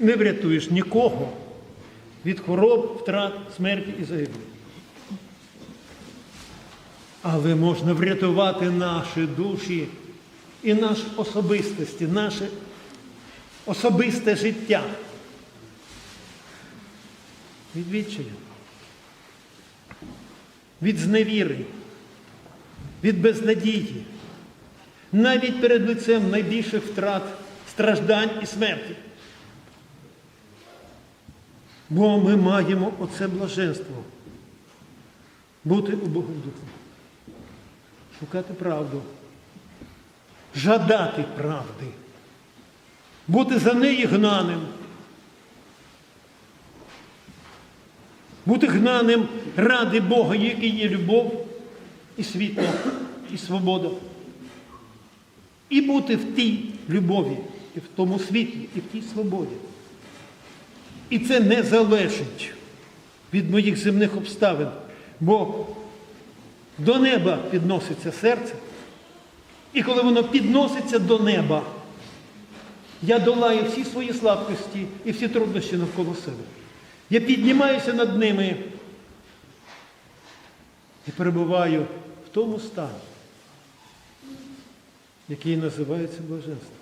не врятуєш нікого від хвороб, втрат, смерті і загибелі. Але можна врятувати наші душі і наші особистості, наше особисте життя від відчаю, від зневіри, від безнадії, навіть перед лицем найбільших втрат, страждань і смерті. Бо ми маємо оце блаженство бути у Богом Духу, шукати правду, жадати правди, бути за неї гнаним, бути гнаним ради Бога, який є любов і світло, і свобода. І бути в тій любові, і в тому світлі, і в тій свободі. І це не залежить від моїх земних обставин, бо до неба підноситься серце, і коли воно підноситься до неба, я долаю всі свої слабкості і всі труднощі навколо себе. Я піднімаюся над ними і перебуваю в тому стані, який називається блаженство.